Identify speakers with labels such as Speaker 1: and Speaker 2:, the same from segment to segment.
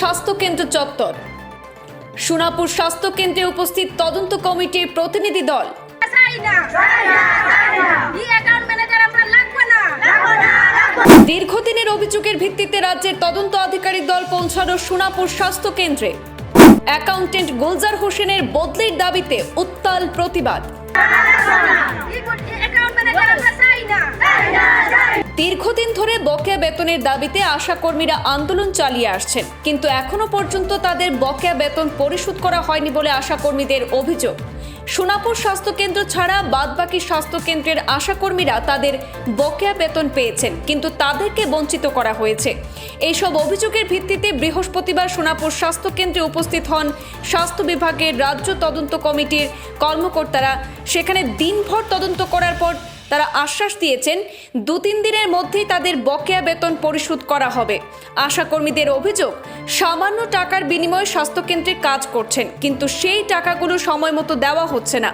Speaker 1: স্বাস্থ্য কেন্দ্র চত্বর। সোনাপুর স্বাস্থ্য কেন্দ্রে উপস্থিত তদন্ত কমিটির প্রতিনিধি দল। দীর্ঘদিনের অভিযোগের ভিত্তিতে রাজ্যের তদন্ত আধিকারিক দল পৌঁছানো সোনাপুর স্বাস্থ্য কেন্দ্রে অ্যাকাউন্টেন্ট গুলজার হোসেনের বদলির দাবিতে উত্তাল প্রতিবাদ। দীর্ঘদিন ধরে বকেয়া বেতনের দাবিতে আশাকর্মীরা আন্দোলন চালিয়ে আসছেন। কিন্তু এখনও পর্যন্ত তাদের বকেয়া বেতন পরিশোধ করা হয়নি বলে আশাকর্মীদের অভিযোগ। সোনাপুর স্বাস্থ্যকেন্দ্র ছাড়া বাদবাকি স্বাস্থ্যকেন্দ্রের আশাকর্মীরা তাদের বকেয়া বেতন পেয়েছেন, কিন্তু তাদেরকে বঞ্চিত করা হয়েছে। এইসব অভিযোগের ভিত্তিতে বৃহস্পতিবার সোনাপুর স্বাস্থ্যকেন্দ্রে উপস্থিত হন স্বাস্থ্য বিভাগের রাজ্য তদন্ত কমিটির কর্মকর্তারা। সেখানে দিনভর তদন্ত করার পর তারা আশ্বাস দিয়েছেন দু তিন দিনের মধ্যেই তাদের বকেয়া বেতন পরিশোধ করা হবে। আশাকর্মীদের অভিযোগ, সামান্য টাকার বিনিময়ে স্বাস্থ্যকেন্দ্রে কাজ করছেন, কিন্তু সেই টাকাগুলো সময় মতো দেওয়া হচ্ছে না।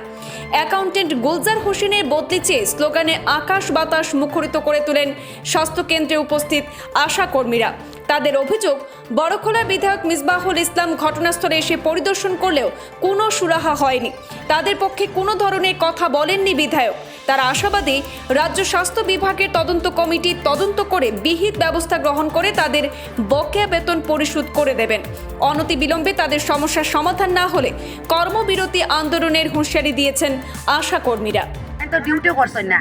Speaker 1: অ্যাকাউন্টেন্ট গুলজার হোসেনের বদলি চেয়ে স্লোগানে আকাশ বাতাস মুখরিত করে তোলেন স্বাস্থ্যকেন্দ্রে উপস্থিত আশাকর্মীরা। তাদের অভিযোগ, বড়খোলা বিধায়ক মিসবাহুল ইসলাম ঘটনাস্থলে এসে পরিদর্শন করলেও কোনো সুরাহা হয়নি। তাদের পক্ষে কোনো ধরনের কথা বলেননি বিধায়ক। তারা আশাবাদী রাজ্য স্বাস্থ্য বিভাগের তদন্ত কমিটি তদন্ত করে বিহিত ব্যবস্থা গ্রহণ করে তাদের বকেয়া বেতন পরিশোধ করে দেবেন। অনতি বিলম্বে তাদের সমস্যার সমাধান না হলে কর্মবিরতি আন্দোলনের হুঁশিয়ারি দিয়েছেন আশাকর্মীরা।
Speaker 2: তো ডিউটি করছেন না।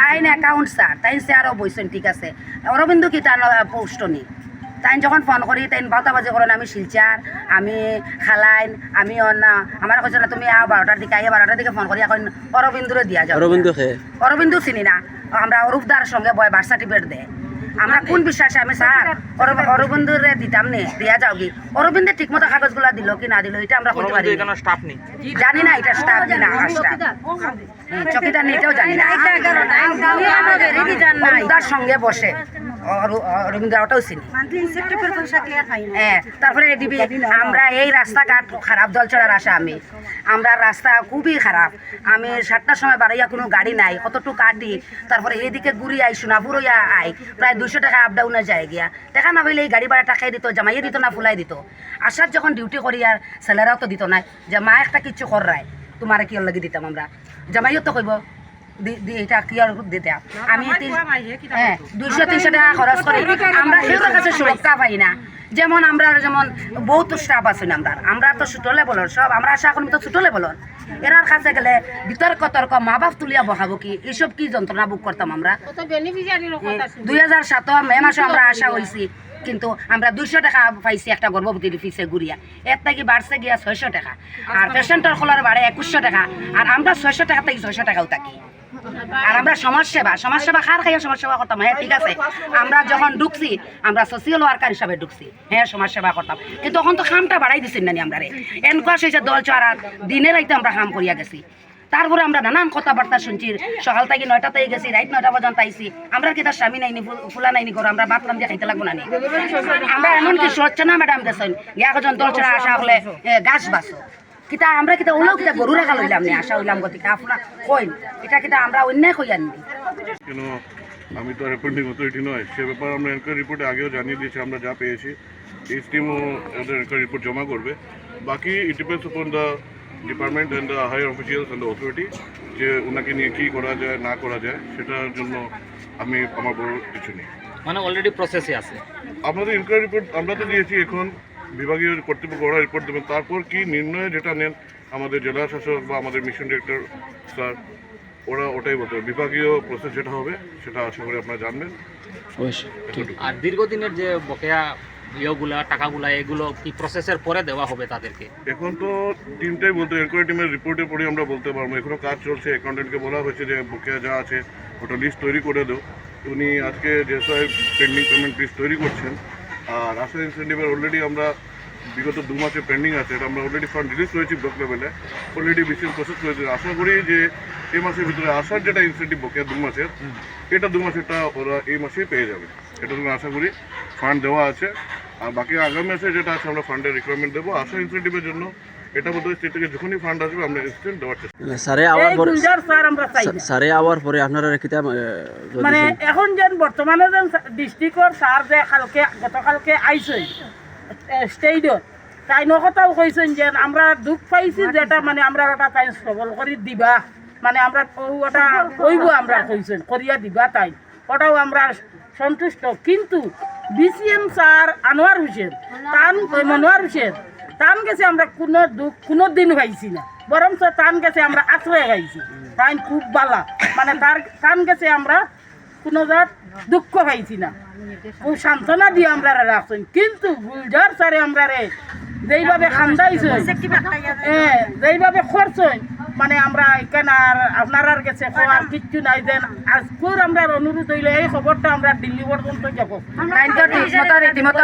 Speaker 2: তাই না অ্যাকাউন্ট স্যার? তাই স্যারও বইছেন ঠিক আছে। অরবিন্দু কি তার পোস্ট নি? তাই যখন ফোন করি তাই বাজি করেন আমি শিলচার আমি খালাইন আমি অন্য আমার কাছে না তুমি আও বারোটার দিকে আইয়া বারোটার দিকে ফোন করি এখন অরবিন্দুরে দিয়া যাও।
Speaker 3: অরবিন্দ
Speaker 2: অরবিন্দু চিনি না। আমরা অরূপদার সঙ্গে বয় বার্থ সার্টিফিকেট দেয় আমরা কোন বিশ্বাসে আমি স্যার অরব- অরবিন্দুরে দিতাম নে দিয়া যাও কি? অরবিন্দে ঠিকমতো কাগজগুলা দিল কি না দিল এটা আমরা কইতে পারি না।
Speaker 3: স্টাফ নেই।
Speaker 2: জানি না এটা স্টাফ না স্টাফ চকিদার নেই এটাও জানি না। অরূপদার সঙ্গে বসে। ওটাও চিনি। হ্যাঁ তারপরে এডিবি আমরা এই রাস্তাঘাট খারাপ জল চড়ার আসা আমি। আমরা রাস্তা খুবই খারাপ। আমি সাতটার সময় বাড়াইয়া কোনো গাড়ি নাই কতটুকু কাটি। তারপরে এইদিকে ঘুরি আই সোনাপুর হইয়া আই। প্রায় দুশো টাকা আপ ডাউনে যায় গিয়া। দেখা না পাইলে এই গাড়ি ভাড়া টাকাই দিত জামাইয়ে দিত না ফুলাই দিত। আসার যখন ডিউটি করি আর স্যালারাও তো দিত না যে মা একটা কিচ্ছু কর রায় তোমার কি লাগি দিতাম আমরা? জামাইও তো কইব এটা কি আর দিতে। আমি হ্যাঁ দুইশো তিনশো টাকা খরচ করি আমরা সেগুলোর কাছে সুরক্ষা পাই না যেমন আমরা যেমন বহুত স্টাফ আছে আমরা আমরা তো ছোট লেভেলের সব আমরা আশা করি তো ছোট লেভেলের এরার কাছে গেলে বিতর্ক তর্ক মা বাপ তুলিয়া বসাবো কি এইসব কি যন্ত্রণা বুক করতাম আমরা? দুই হাজার সাত মে মাসে আমরা আশা হয়েছি কিন্তু আমরা দুইশো টাকা পাইছি একটা গর্ভবতীর ফিসে ঘুরিয়া এর থেকে বাড়ছে গিয়া ছয়শো টাকা। আর পেশেন্টের খোলার বাড়ে একুশশো টাকা। আর আমরা ছয়শো টাকা থেকে ছয়শো টাকাও থাকি। আর আমরা সমাজ সেবা সমাজ সেবা খার খাইয়া সমাজ সেবা করতাম। হ্যাঁ ঠিক আছে। আমরা যখন ঢুকছি আমরা সোশিয়াল ওয়ার্কার হিসাবে ঢুকছি। হ্যাঁ সমাজ সেবা করতাম। কিন্তু তখন তো খামটা বাড়াই দিচ্ছেন নানি আমরা রে এনকোয়ার হয়েছে দল চড়ার, দিনে রাইতে আমরা কাম করিয়া গেছি। তারপরে আমরা নানান কথাবার্তা শুনছি, সকাল থেকে নয়টাতে গেছি রাইট নয়টা পর্যন্ত আইছি। আমরা কি স্বামী নাইনি, ফুলা নাইনি করো আমরা বাতলাম দিয়ে খাইতে লাগবো না নি আমরা এমনকি সচ্চনা ম্যাডাম গেছেন গিয়া কজন দল চড়া আসা হলে গাছ বাসো কিতা আমরা কিতা ওলাও কিতা গরু রাখা লইলাম নি, আশা হইলাম গতিকে আপনার কইন, এটা কিতা আমরা অন্যায় কই
Speaker 4: কেন আমি তো রেপোর্টিং অথরিটি নয়। সে ব্যাপারে আমরা এনকোয়ারি রিপোর্টে আগেও জানিয়ে দিয়েছি, আমরা যা পেয়েছি। এইচ টিমও এনকোয়ারি রিপোর্ট জমা করবে বাকি it depends upon the department and the higher officials and the authority যে ওনাকে নিয়ে কী করা যায় না করা যায় সেটার জন্য আমি আমার বড় কিছু নেই
Speaker 3: মানে অলরেডি প্রসেসে আছে
Speaker 4: আপনাদের ইনকোয়ারি রিপোর্ট আমরা তো দিয়েছি এখন বিভাগীয় কর্তৃপক্ষ ওরা রিপোর্ট দেবেন তারপর কি নির্ণয় যেটা নেন আমাদের জেলা শাসক বা আমাদের মিশন ডিরেক্টর স্যার ওরা ওটাই বলতে হবে। বিভাগীয় প্রসেস যেটা হবে সেটা আশা করি আপনারা জানবেন
Speaker 3: আর দীর্ঘদিনের যে বকেয়া ইয়েগুলা টাকাগুলা এগুলো কি প্রসেসের পরে দেওয়া হবে তাদেরকে?
Speaker 4: এখন তো টিমটাই বলতে এনকোয়ারি টিমের রিপোর্টে পড়ে আমরা বলতে পারব। এখনও কাজ চলছে অ্যাকাউন্টেন্টকে বলা হয়েছে যে বকেয়া যা আছে ওটা লিস্ট তৈরি করে দাও। উনি আজকে যে পেন্ডিং পেমেন্ট লিস্ট তৈরি করছেন আর আসার ইনসেন্টিভের অলরেডি আমরা বিগত দু মাসে পেন্ডিং আছে এটা আমরা অলরেডি ফান্ড রিলিজ করেছি ব্লক লেভেলে অলরেডি বিশেষ প্রসেস করেছি। আশা করি যে এই মাসের ভিতরে আসার যেটা ইনসেন্টিভ বকেয়া দু মাসের এটা দু মাসেরটা ওরা এই মাসেই পেয়ে যাবে। এটা তুমি আশা করি ফান্ড দেওয়া আছে। আর বাকি আগামী মাসে যেটা আছে আমরা ফান্ডের রিকোয়ারমেন্ট দেবো আশা ইনসেন্টিভের জন্য এটা বোধহয় স্টেট থেকে যখনই ফান্ড আসবে আমরা ইনস্টেন্ট দেওয়ার চেষ্টা।
Speaker 5: স্যারে আওয়ার পরে
Speaker 6: স্যার আমরা চাই।
Speaker 5: স্যারে আওয়ার পরে আপনারা কিতা
Speaker 6: মানে এখন যেন বর্তমানে যেন ডিস্ট্রিক্টর স্যার যে কালকে গতকালকে আইসই
Speaker 5: স্টেজত তাই কথাও কইছেন যে আমরা দুঃখ পাইছি যেটা মানে আমরা ওটা তাই সবল করে দিবা মানে আমরা ওটা কইব আমরা কইছেন করিয়া দিবা তাই ওটাও আমরা সন্তুষ্ট কিন্তু বিসিএম স্যার আনোয়ার হোসেন। তান মনোয়ার হোসেন। তান গেছে আমরা কোনো দুঃখ কোনো দিন পাইছি না। বরঞ্চ তান গেছে আমরা আশ্রয় পাইছি তাই খুব বালা। মানে তার তান গেছে আমরা কোনো জাত দুঃখ পাইছি না। খুব সান্ত্বনা দিয়ে আমরা রাখছেন কিন্তু গুলজার স্যারে আমরা রে যেইভাবে খান্দাইছে হ্যাঁ যেইভাবে খরচই মানে আমরা এখানে আর আপনার আর গেছে আর কিচ্ছু নাই দেন। আজকের আমরা অনুরোধ হইলে এই খবরটা আমরা দিল্লি পর্যন্ত যাব।
Speaker 2: রীতিমতো